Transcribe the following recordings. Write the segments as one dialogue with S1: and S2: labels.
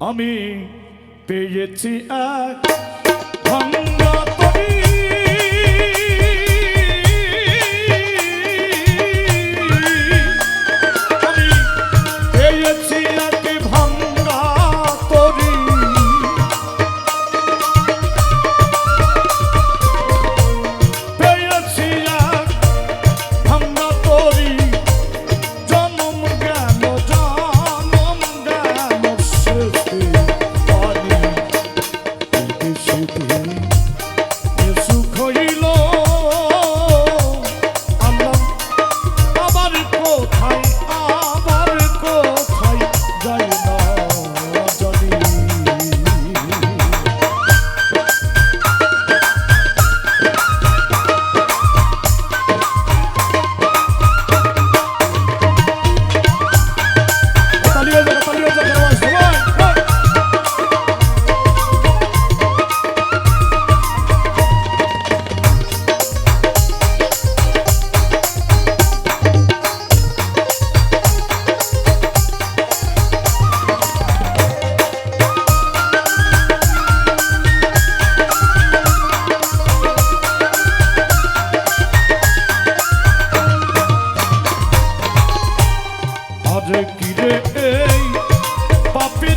S1: আমি পেয়েছি এক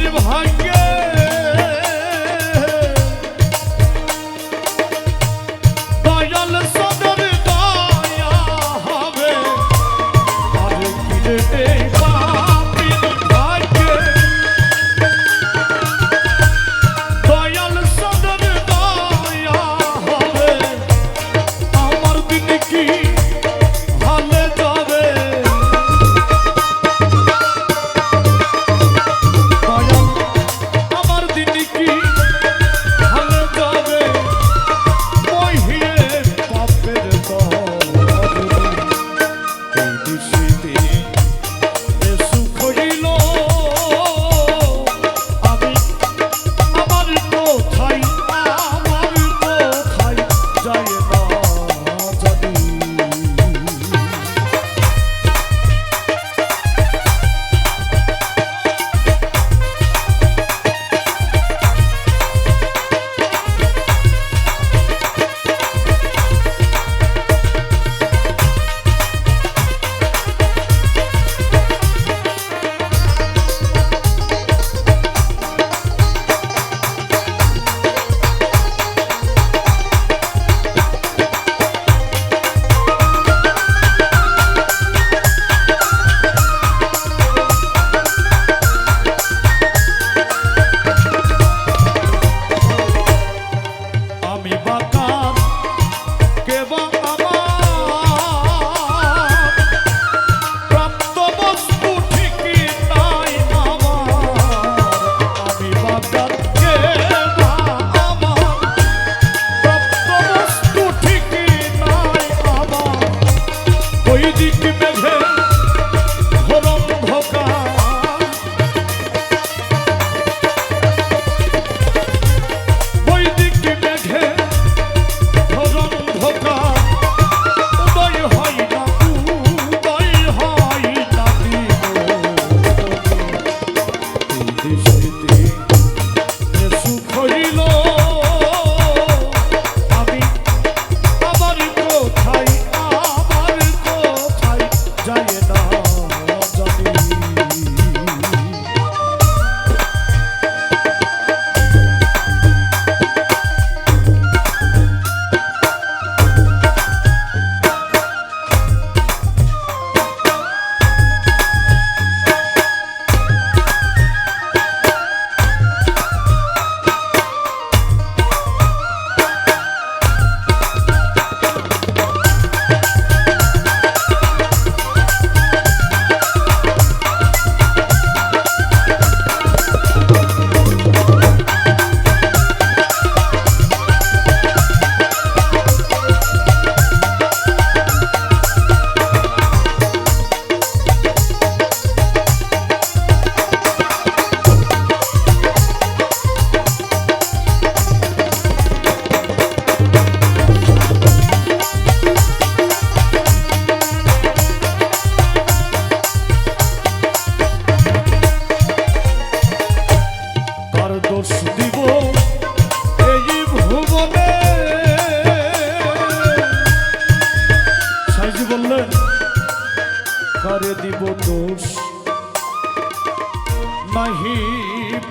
S1: পাপির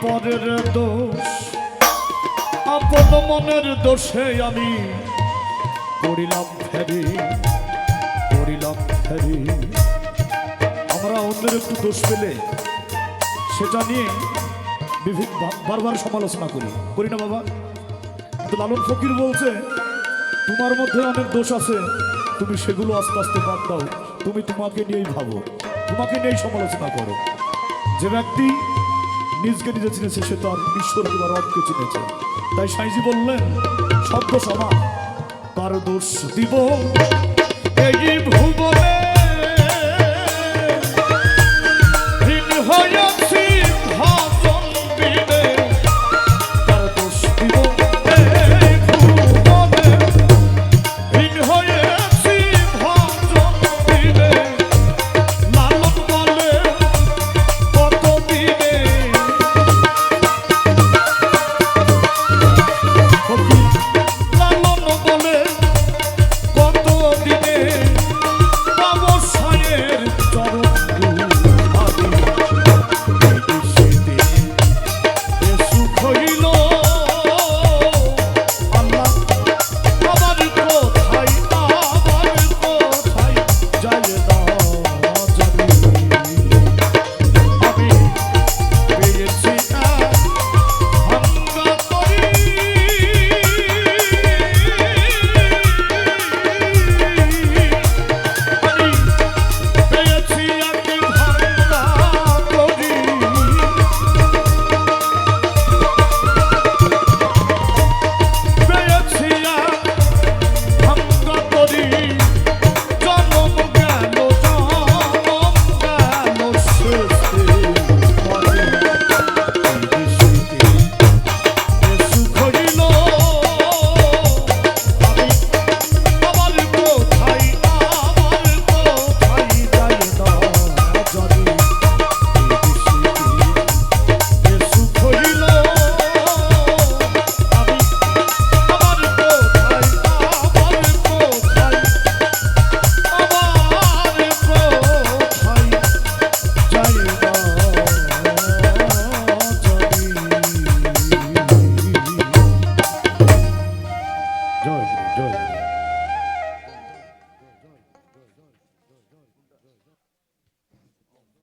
S1: পরের দোষ। আপন মনের দোষে আমি পড়িলাম ফেরি পড়িলাম ফেরি। আমরা অন্যের একটু দোষ পেলে সেটা নিয়ে বিভিন্ন বারবার সমালোচনা করি। করি না বাবা? তো লালন ফকির বলছে, তোমার মধ্যে অনেক দোষ আছে, তুমি সেগুলো আস্তে আস্তে বাদ দাও। তুমি তোমাকে নিয়েই ভাবো, তোমাকে নিয়েই সমালোচনা করো। যে ব্যক্তি নিজকে নিজে চিনেছে, সে তো আর ঈশ্বর কিংবা রবকে চিনেছে। তাই সাইজি বললেন শব্দ সমা তার দোষ দিব এই ভুবন